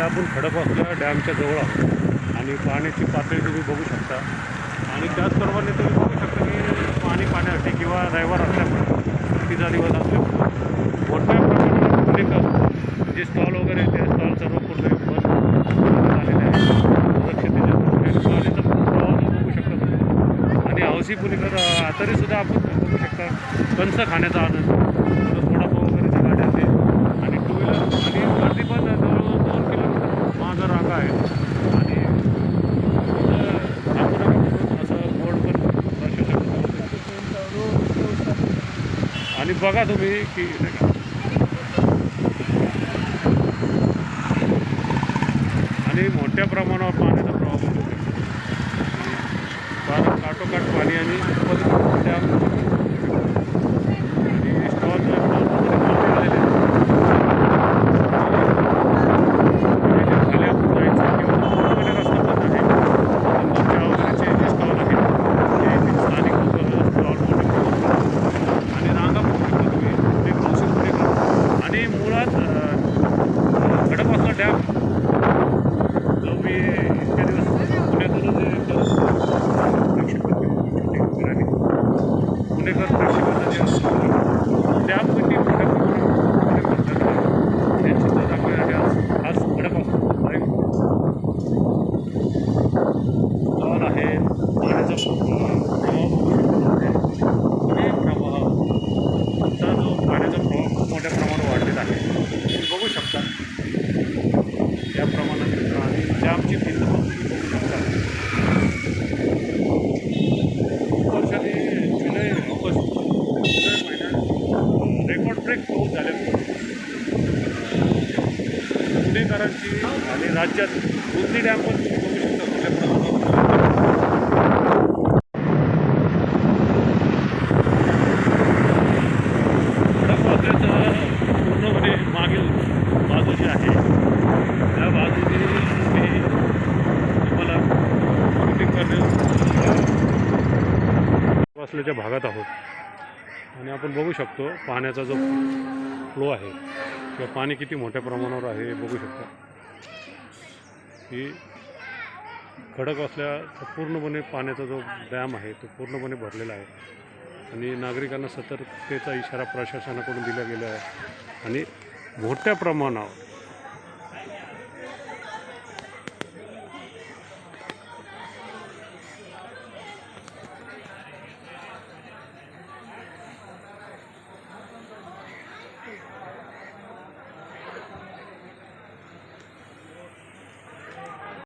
आपण खडकवासला डॅमच्या जवळ आहोत. आणि पाण्याची पातळी तुम्ही बघू शकता. आणि त्याचप्रमाणे तुम्ही बघू शकता की पाणी पाण्यासाठी किंवा रविवार असल्यामुळे सुट्टीचा दिवस असल्यामुळे मोठ्या प्रमाणात पुणेकर जे स्टॉल वगैरे ते स्टॉल सर्व पूर्ण बंद झालेले आहे. सुरक्षितेच्या दृष्टीने. पाण्याचा प्रवाह बघू शकता. आणि हौसी पुणेकर अ, तरीसुद्धा आपण बघू शकता. कंस खाण्याचा आनंद. आणि बघा तुम्ही की आणि मोठ्या प्रमाणावर पाण्याचा प्रवाह होतो फार काठोकाठ पाणी आणि खूपच त्या आणि डॅमची भिंत पण तुम्ही बघू शकता खूप वर्षांनी जुलै ऑगस्ट जुलै महिन्यात रेकॉर्ड ब्रेक पाऊस झाल्यामुळे पुणेकरांची आणि राज्यात दुधनी डॅम प्रकारे करण्यास वासल्याच्या भागात आहोत. आणि आपण बघू शकतो पाण्याचा जो फ्लो आहे किंवा पाणी किती मोठ्या प्रमाणावर आहे हे बघू शकता. की खडक असल्याचा पूर्णपणे पाण्याचा जो डॅम आहे तो पूर्णपणे भरलेला आहे. आणि नागरिकांना सतर्कतेचा इशारा प्रशासनाकडून दिला गेला आहे. आणि मोठ्या प्रमाणावर